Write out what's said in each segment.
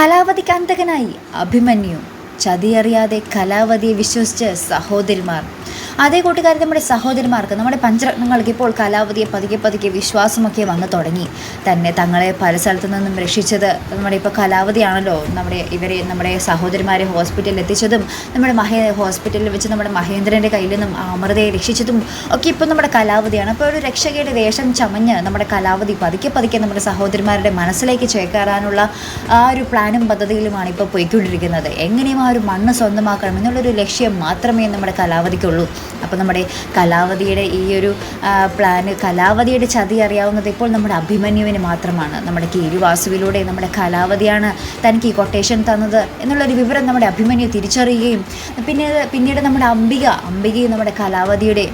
കലാവതിക്ക് അന്തകനായി അഭിമന്യു. ചതിയറിയാതെ കലാവതിയെ വിശ്വസിച്ച് സഹോദരിമാർ അതേ കൂട്ടുകാരി നമ്മുടെ സഹോദരന്മാർക്ക് നമ്മുടെ പഞ്ചരത്നങ്ങൾക്ക് ഇപ്പോൾ കലാവതിയെ പതുക്കെ പതുക്കെ വിശ്വാസമൊക്കെ വന്നു തുടങ്ങി. തന്നെ തങ്ങളെ പല സ്ഥലത്തു നിന്നും രക്ഷിച്ചത് നമ്മുടെ ഇപ്പോൾ കലാവതിയാണല്ലോ നമ്മുടെ ഇവരെ നമ്മുടെ സഹോദരന്മാരെ ഹോസ്പിറ്റലിൽ എത്തിച്ചതും നമ്മുടെ മഹേ ഹോസ്പിറ്റലിൽ വെച്ച് നമ്മുടെ മഹേന്ദ്രന്റെ കയ്യിൽ നിന്നും അമൃതയെ രക്ഷിച്ചതും ഒക്കെ ഇപ്പോൾ നമ്മുടെ കലാവതിയാണ് അപ്പോൾ ഒരു രക്ഷകയുടെ വേഷം ചമഞ്ഞ് നമ്മുടെ കലാവതി പതുക്കെ പതുക്കെ നമ്മുടെ സഹോദരന്മാരുടെ മനസ്സിലേക്ക് ചേക്കേറാനുള്ള ആ ഒരു പ്ലാനും പദ്ധതിയിലുമാണ് ഇപ്പോൾ പോയിക്കൊണ്ടിരിക്കുന്നത്. എങ്ങനെയും ആ ഒരു മണ്ണ് സ്വന്തമാക്കണം എന്നുള്ളൊരു ലക്ഷ്യം മാത്രമേ നമ്മുടെ കലാവതിക്കുള്ളൂ അപ്പോൾ നമ്മുടെ കലാവതിയുടെ ഈ ഒരു പ്ലാന് കലാവതിയുടെ ചതി അറിയാവുന്നത് ഇപ്പോൾ നമ്മുടെ അഭിമന്യുവിന് മാത്രമാണ്. നമ്മുടെ കീരുവാസുവിലൂടെ നമ്മുടെ കലാവതിയാണ് തനിക്ക് ഈ കൊട്ടേഷൻ തന്നത് എന്നുള്ളൊരു വിവരം നമ്മുടെ അഭിമന്യു തിരിച്ചറിയുകയും പിന്നെ പിന്നീട് നമ്മുടെ അംബിക അംബികയും നമ്മുടെ കലാവതിയുടെ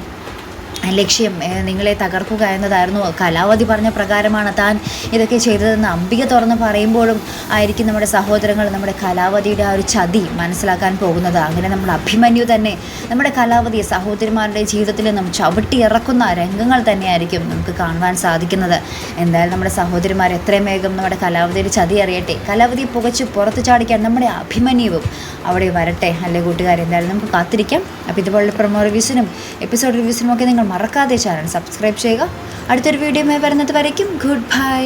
ലക്ഷ്യം നിങ്ങളെ തകർക്കുക എന്നതായിരുന്നു. കലാവതി പറഞ്ഞ പ്രകാരമാണ് താൻ ഇതൊക്കെ ചെയ്തതെന്ന് അംബിക തുറന്ന് പറയുമ്പോഴും ആയിരിക്കും നമ്മുടെ സഹോദരങ്ങൾ നമ്മുടെ കലാവതിയുടെ ആ ഒരു ചതി മനസ്സിലാക്കാൻ പോകുന്നത്. അങ്ങനെ നമ്മൾ അഭിമന്യു തന്നെ നമ്മുടെ കലാവതിയെ സഹോദരിമാരുടെ ജീവിതത്തിൽ നിന്നും ചവിട്ടി ഇറക്കുന്ന രംഗങ്ങൾ തന്നെയായിരിക്കും നമുക്ക് കാണുവാൻ സാധിക്കുന്നത്. എന്തായാലും നമ്മുടെ സഹോദരിമാർ എത്രയും വേഗം നമ്മുടെ കലാവതിയുടെ ചതി അറിയട്ടെ. കലാവതിയെ പുകച്ച് പുറത്ത് ചാടിക്കാൻ നമ്മുടെ അഭിമന്യുവും അവിടെ വരട്ടെ. അല്ലേ കൂട്ടുകാർ എന്തായാലും നമുക്ക് കാത്തിരിക്കാം. അപ്പോൾ ഇതുപോലുള്ള പ്രൊമോ റിവ്യൂസിനും എപ്പിസോഡ് റിവ്യൂസിനും ഒക്കെ നിങ്ങൾ മറക്കാതെ ചാനൽ സബ്സ്ക്രൈബ് ചെയ്യുക. അടുത്തൊരു വീഡിയോയുമായി വരുന്നത് വരയ്ക്കും. Good bye